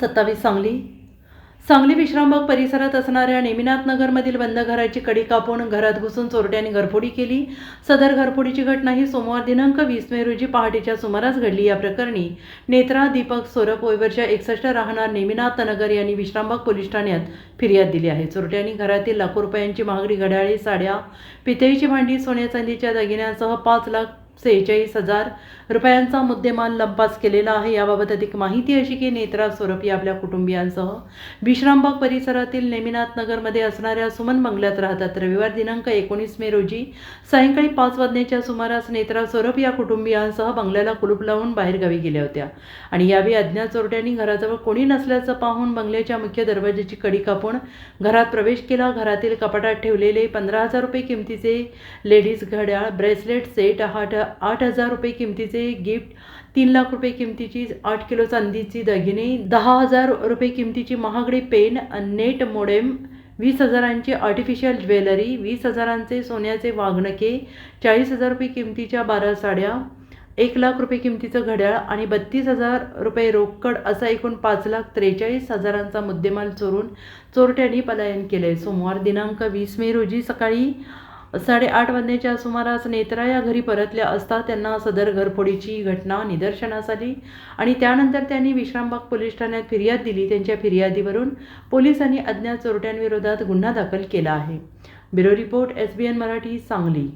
सत्तावीस सांगली. सांगली विश्रामबाग परिसरात असणाऱ्या नेमिनाथ नगरमधील बंद घराची कडी कापून घरात घुसून चोरट्यांनी घरफोडी केली. सदर घरफोडीची घटना ही सोमवार दिनांक वीस मे रोजी पहाटेच्या सुमारास घडली. या प्रकरणी नेत्रा दीपक सोरप वयवरच्या एकसष्ट राहणार नेमिनाथ नगर यांनी विश्रामबाग पोलीस ठाण्यात फिर्याद दिली आहे. चोरट्यांनी घरातील लाखो रुपयांची महागडी घड्याळी साड्या पितळीची भांडी सोन्या चांदीच्या दागिन्यांसह पाच लाख सेहेचाळीस हजार रुपयांचा मुद्देमाल लंपास केलेला आहे. याबाबत अधिक माहिती अशी की नेत्रा सोरप या आपल्या कुटुंबियांसह विश्रामबाग परिसरातील नेमिनाथ नगरमध्ये असणाऱ्या सुमन बंगल्यात राहतात. रविवार दिनांक एकोणीस मे रोजी सायंकाळी पाच वाजण्याच्या सुमारास नेत्रा सोरप या कुटुंबियांसह बंगल्याला कुलूप लावून बाहेरगावी गेल्या होत्या. आणि यावेळी अज्ञात चोरट्यांनी घराजवळ कोणी नसल्याचं पाहून बंगल्याच्या मुख्य दरवाजाची कडी कापून घरात प्रवेश केला. घरातील कपाटात ठेवलेले पंधरा हजार रुपये किमतीचे लेडीज घड्याळ ब्रेसलेट सेट हाट आठ हजार रुपये किमतीचे गिफ्ट तीन लाख रुपये किमतीची आठ किलो चांदीची दागिने दहा हजार रुपये किमतीची महागडी पेन नेट मोडेम वीस हजारांची आर्टिफिशियल ज्वेलरी वीस हजारांचे सोन्याचे वागणके चाळीस हजार रुपये किमतीच्या बारा साड्या एक लाख रुपये किमतीचं घड्याळ आणि बत्तीस हजार रुपये रोकड असा एकूण पाच लाख त्रेचाळीस हजारांचा मुद्देमाल चोरून चोरट्यांनी पलायन केले सोमवार दिनांक वीस मे रोजी सकाळी साडेआठ वाजण्याच्या सुमारास नेत्रा या घरी परतल्या असता त्यांना सदर घरफोडीची घटना निदर्शनास आली आणि त्यानंतर त्यांनी विश्रामबाग पोलीस ठाण्यात फिर्याद दिली. त्यांच्या फिर्यादीवरून पोलिसांनी अज्ञात चोरट्यांविरोधात गुन्हा दाखल केला आहे. Bureau report S B N Marathi Sangli.